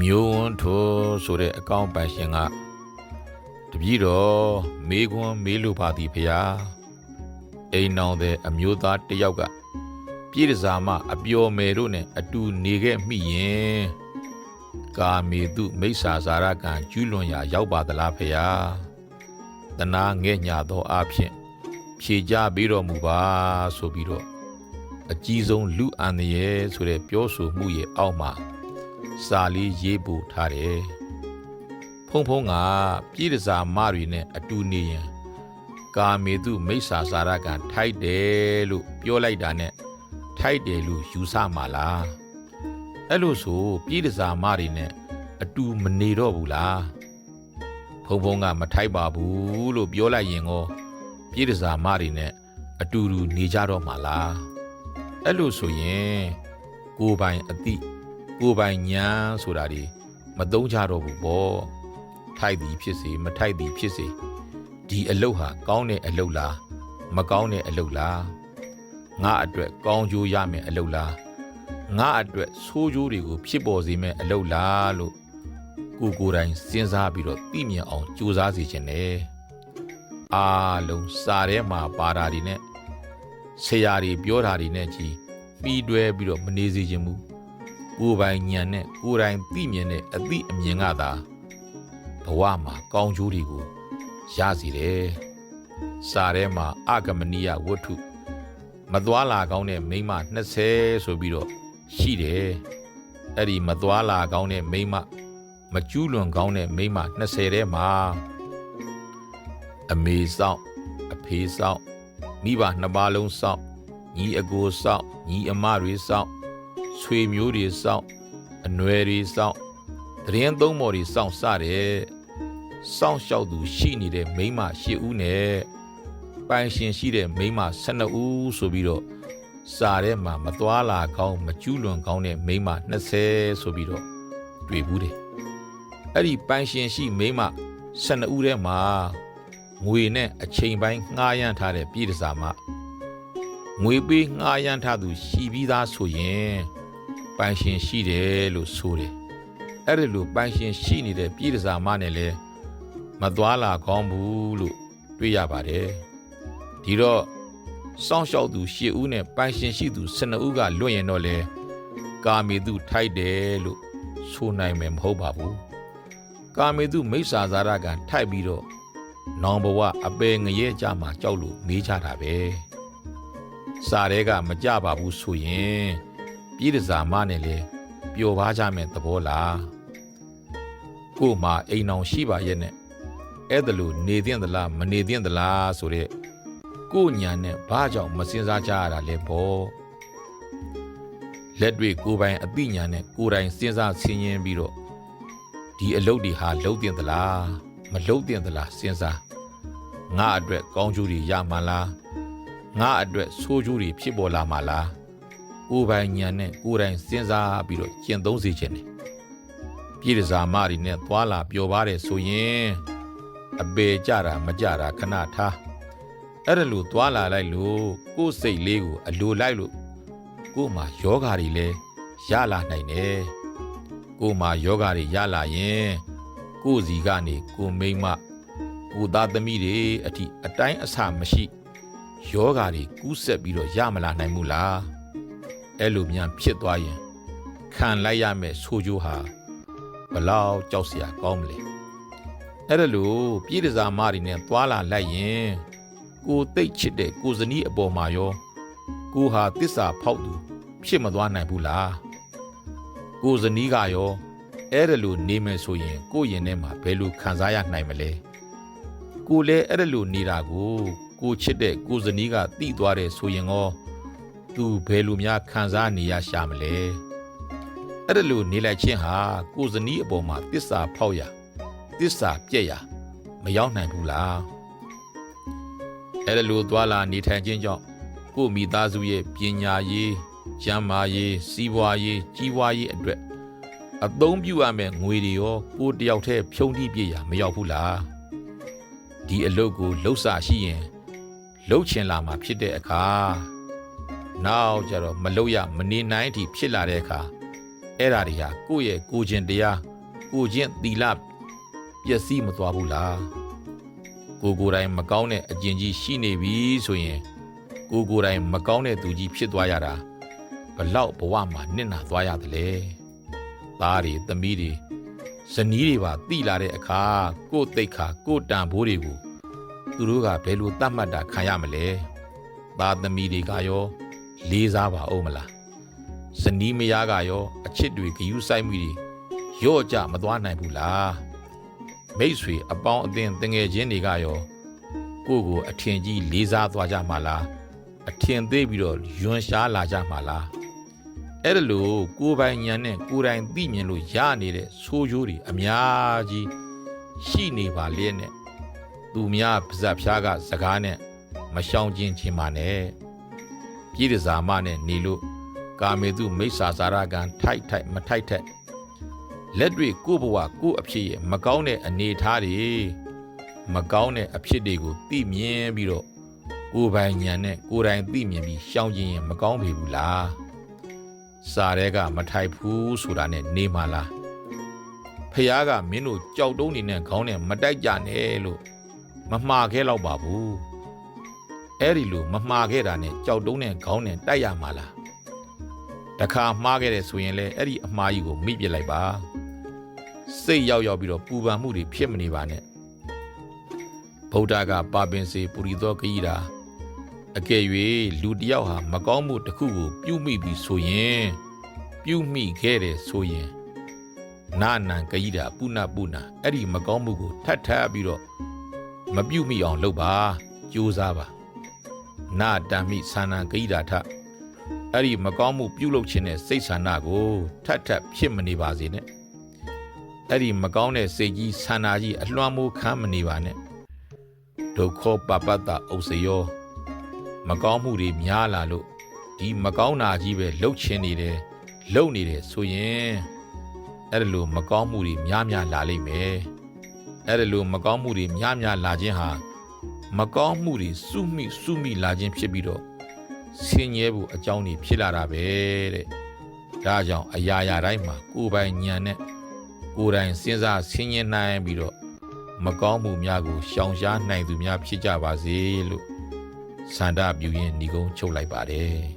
မျိုးဝန်းထိုးဆိုတဲ့အကောင့်ပိုင်ရှင်ကတပည့်တော်မေးခွန်းမေးလိုပါသည်ဖရာအိမ်နောင်တဲ့အမျိုးသားတစ်ယောက်ကပြည်တစားမအပျော်မယ်တို့နဲ့အတူနေခဲ့မိရင်ကာမေတုမိစ္ဆာဇာရကံကျူးလွန်ရာရောက်ပါသလားဖရာတနာငဲ့ညာသောအဖြစ်ဖြေကြပြီးတော်မူပါဆိုပြီးတော့အကြီးဆုံးလူအန္တရာယ်ဆိုတဲ့ပြောဆိုမှုရဲ့အောက်မှာ စာလေးရေးပို့ထားတယ်။ဖုံဖုံကပြည်တစားမတွေနဲ့အတူနေရင်ကာမေတုမိစ္ဆာစာရကထိုက်တယ်လို့ပြောလိုက်တာနဲ့ထိုက်တယ်လို့ယူဆမှာလား။အဲ့လိုဆိုပြည်တစားမတွေနဲ့အတူမနေတော့ဘူးလား။ဖုံဖုံကမထိုက်ပါဘူးလို့ပြောလိုက်ရင်ကောပြည်တစားမတွေနဲ့အတူတူနေကြတော့မှာလား။အဲ့လိုဆိုရင်ကိုယ်ပိုင်အတိ ကိုယ်ပိုင်ညာဆိုတာဒီမသုံးကြတော့ဘူးပေါ့ထိုက်သည်ဖြစ်စေမထိုက်သည်ဖြစ်စေဒီအလုတ်ဟာကောင်းတဲ့အလုတ်လားမကောင်းတဲ့အလုတ်လားငါအတွက်ကောင်းကျိုးရမယ်အလုတ်လားငါအတွက်ဆိုးကျိုးတွေကိုဖြစ်ပေါ်စေမယ်အလုတ်လားလို့ကိုကိုယ်တိုင်စဉ်းစားပြီးတော့သိမြင်အောင်ကြိုးစားစီခြင်းနဲ့အားလုံးစာထဲမှာပါတာတွေနဲ့ဆရာတွေပြောတာတွေနဲ့ကြီးပြီးတွဲပြီးတော့မနေစေခြင်းမူ ကိုယ်ပိုင်ဉာဏ်နဲ့ကိုယ်တိုင်သိမြင်တဲ့အသိအမြင်ကသာဘဝမှာကောင်းကျိုးတွေကိုရစီတယ်။စာထဲမှာအကမနိယဝတ္ထုမသွာလာကောင်းတဲ့မိန်းမ20ဆိုပြီးတော့ရှိတယ်။အဲ့ဒီမသွာလာကောင်းတဲ့မိန်းမမကျူးလွန်ကောင်းတဲ့မိန်းမ20ထဲမှာအမေဆောင်အဖေဆောင်မိဘနှစ်ပါးလုံးဆောင်ညီအကိုဆောင်ညီအမတွေဆောင် ဆွေမျိုးတွေစောင့်အနွယ်တွေစောင့်တရင်သုံးမော်တွေစောင့်စတဲ့စောင့်ရှောက်သူရှိနေတဲ့မိန်းမ၈ဦးနဲ့ပိုင်ရှင်ရှိတဲ့မိန်းမ၁၂ဦးဆိုပြီးတော့စာထဲမှာမသွားလာကောင်းမကျူးလွန်ကောင်းတဲ့မိန်းမ20ဆိုပြီးတော့တွေ့ဘူးတယ်အဲ့ဒီပိုင်ရှင်ရှိမိန်းမ12ဦးထဲမှာငွေနဲ့အချိန်ပိုင်းငှားရမ်းထားတဲ့ပြည်တစားမငွေပေးငှားရမ်းထားသူရှိပြီးသားဆိုရင် ပိုင်ရှင်ရှိတယ်လို့ဆိုတယ်အဲ့ဒီလိုပိုင်ရှင်ရှိနေတဲ့ပြည်တစားမနဲ့လဲမသွားလာကောင်းဘူးလို့တွေ့ရပါတယ်ဒီတော့စောင့်ရှောက်သူ၈ဦးနဲ့ပိုင်ရှင်ရှိသူ12ဦးကလွတ်ရင်တော့လဲကာမေတုထိုက်တယ်လို့ဆိုနိုင်မယ်မဟုတ်ပါဘူးကာမေတုမိစ္ဆာဇာရကံထိုက်ပြီးတော့နောင်ဘဝအပေငရဲကြမှာကြောက်လို့မေးကြတာပဲစာရဲကမကြပါဘူးဆိုရင် ပြည်တစားမနဲ့လေပျော်ပါကြမယ်သဘောလားကို့မှာအိမ်အောင်ရှိပါရဲ့နဲ့အဲ့ဒါလို့နေသင့်သလားမနေသင့်သလားဆိုတဲ့ကို့ညာနဲ့ဘာကြောင့်မစင်စားကြရတာလဲပေါ့လက်တွေကိုယ်ပိုင်အသိဉာဏ်နဲ့ကိုယ်တိုင်စဉ်းစားဆင်ခြင်ပြီးတော့ဒီအလုပ်တွေဟာလုံးတင်သလားမလုံးတင်သလားစဉ်းစားငါအတွက်ကောင်းကျိုးတွေရမှာလားငါအတွက်ဆိုးကျိုးတွေဖြစ်ပေါ်လာမှာလား ကိုယ်ပိုင်ဉာဏ်နဲ့ကိုယ်တိုင်စဉ်းစားပြီးတော့ကျင့်သုံးစေခြင်းတယ်ပြည်တစားမတွေနဲ့သွာလာပျော်ပါတယ်ဆိုရင်အပေကြတာမကြတာခဏထားအဲ့ဒါလို့သွာလာလိုက်လို့ကိုယ်စိတ်လေးကိုအလိုလိုက်လို့ကိုယ်မှာယောဂါတွေလည်းရလာနိုင်တယ်ကိုယ်မှာယောဂါတွေရလာရင်ကိုယ်စီကနေကိုယ်မိမ့်မကိုယ်သားသမီးတွေအထိအတိုင်းအဆမရှိယောဂါတွေကူးဆက်ပြီးတော့ရမလာနိုင်ဘူးလား အဲ့လိုမြန်ဖြစ်သွားရင်ခံလိုက်ရမယ်ဆိုကြိုးဟာဘလောက်ကြောက်စရာကောင်းမလဲအဲ့ဒါလို့ပြည်တစားမတွေနဲ့သွာလာလိုက်ရင်ကိုသိတ်ချစ်တဲ့ကိုဇနီးအပေါ်မှာရောကိုဟာတစ္ဆာဖောက်သူဖြစ်မသွားနိုင်ဘူးလားကိုဇနီးကရောအဲ့ဒါလို့နေမယ်ဆိုရင် ကိုရင်ထဲမှာဘယ်လိုခံစားရနိုင်မလဲကိုလည်းအဲ့ဒါလို့နေတာကိုကိုချစ်တဲ့ကိုဇနီးကတိသွားတယ်ဆိုရင်ရော သူဘယ်လိုများခံစားနေရရှာမလဲအဲ့ဒါလို့နေလိုက်ခြင်းဟာကိုယ်ဇနီးအပေါ်မှာတစ္ဆာဖောက်ရတစ္ဆာပြက်ရမရောက်နိုင်ဘူးလားအဲ့ဒါလို့သွားလာနေထိုင်ခြင်းကြောင့်ကိုယ်မိသားစုရဲ့ပညာရေးကျန်းမာရေးစီးပွားရေးကြီးပွားရေးအတွက်အသုံးပြုရမယ့်ငွေတွေရောကိုယ်တယောက်တည်းဖြုံးတိပြည့်ရမရောက်ဘူးလားဒီအလုပ်ကိုလှုပ်စာရှိရင်လှုပ်ချင်လာမှာဖြစ်တဲ့အခါ နောက်ကြတော့မလို့ရမနေနိုင်အထိဖြစ်လာတဲ့အခါအဲ့ဓာတွေဟာကိုယ့်ရဲ့ကိုယ်ချင်းတရားကိုယ်ချင်းသီလပျက်စီးမသွားဘူးလားကိုယ်ကိုယ်တိုင်မကောင်းတဲ့အကျင့်ကြီးရှိနေပြီဆိုရင်ကိုယ်ကိုယ်တိုင်မကောင်းတဲ့သူကြီးဖြစ်သွားရတာဘလောက်ဘဝမှာနစ်နာသွားရသလဲသားတွေသမီးတွေဇနီးတွေပါတိလာတဲ့အခါကိုယ့်တိတ်ခါကိုယ့်တန်ဖိုးတွေကိုသူတို့ကဘယ်လိုတတ်မှတ်တာခံရမလဲသားသမီးတွေကရော လေးစားပါအောင်မလားဇနီးမယားကရောအချစ်တွေဂယုဆိုင်မှုတွေရော့ကြမသွားနိုင်ဘူးလားမိတ်ဆွေအပေါင်းအသင်းတငယ်ချင်းတွေကရောကိုယ့်ကိုအထင်ကြီးလေးစားသွားကြမှာလားအထင်သေးပြီးတော့ယွန်ရှားလာကြမှာလားအဲ့ဒါလို့ကိုယ်ပိုင်ဉာဏ်နဲ့ကိုယ်တိုင်သိမြင်လို့ရနေတဲ့ဆိုးကျိုးတွေအများကြီးရှိနေပါလျက်နဲ့သူများပါဇက်ဖျားကစကားနဲ့မရှောင်ကျင်ခြင်းပါနဲ့ ပြည်တစားမနဲ့နေလို့ကာမေတုမိစ္ဆာစာရကံထိုက်ထိုက်မထိုက်ထက်လက်တွေကိုယ့်ဘဝကိုယ့်အဖြစ်ရဲ့မကောင်းတဲ့အနေအထားတွေမကောင်းတဲ့အဖြစ်တွေကိုသိမြင်ပြီးတော့ကိုယ်ပိုင်ဉာဏ်နဲ့ကိုယ်တိုင်သိမြင်ပြီးရှောင်ကျင်ရင်မကောင်းပေဘူးလားစာရဲကမထိုက်ဘူးဆိုတာနဲ့နေမှာလားဖះကမင်းတို့ကြောက်တုံးနေနဲ့ခေါင်းနဲ့မတိုက်ကြနဲ့လို့မမှားခဲတော့ပါဘူး အဲ့ဒီလိုမမှားခဲ့တာနဲ့ကြောက်တုံးနဲ့ခေါင်းနဲ့တိုက်ရမှာလားတခါမှားခဲ့တယ်ဆိုရင်လည်းအဲ့ဒီအမှားကြီးကိုမိပြစ်လိုက်ပါစိတ်ရောက်ရောက်ပြီးတော့ပူပန်မှုတွေဖြစ်မနေပါနဲ့ဗုဒ္ဓကပါပင်စေပုရိသောဂိတာအကယ်၍လူတစ်ယောက်ဟာမကောင်းမှုတစ်ခုကိုပြုမိပြီဆိုရင်ပြုမိခဲ့တယ်ဆိုရင်နာနံဂိတာပုဏ္ဏပုဏ္ဏအဲ့ဒီမကောင်းမှုကိုထပ်ထပ်ပြီးတော့မပြုမိအောင်လုပ်ပါကြိုးစားပါ နာတံမိသာနာဂိတာထအဲ့ဒီမကောင်းမှုပြုလုပ်ခြင်းတဲ့စိတ်ဆန္ဒကိုထပ်ထပ်ဖြစ်မနေပါစေနဲ့အဲ့ဒီမကောင်းတဲ့စိတ်ကြီးဆန္ဒကြီးအလွှမ်းမိုးခံမနေပါနဲ့ဒုက္ခပပတ္တဥစ္စယောမကောင်းမှုတွေများလာလို့ဒီမကောင်းတာကြီးပဲလှုပ်ချင်နေတယ်လှုပ်နေတယ်ဆိုရင်အဲ့ဒါလိုမကောင်းမှုတွေများများလာလိမ့်မယ်အဲ့ဒါလိုမကောင်းမှုတွေများများလာခြင်းဟာ မကောင်းမှုတွေစုမိစုမိလာခြင်းဖြစ်ပြီးတော့ဆင်းရဲဖို့အကြောင်းတွေဖြစ်လာတာပဲတဲ့ဒါကြောင့်အရာရာတိုင်းမှာကိုယ်ပိုင်ဉာဏ်နဲ့ကိုယ်တိုင်စဉ်းစားဆင်းရဲနိုင်ပြီးတော့မကောင်းမှုများကိုရှောင်ရှားနိုင်သူများဖြစ်ကြပါစေလို့ဆန္ဒပြုရင်းညီကုန်းချုပ်လိုက်ပါတယ်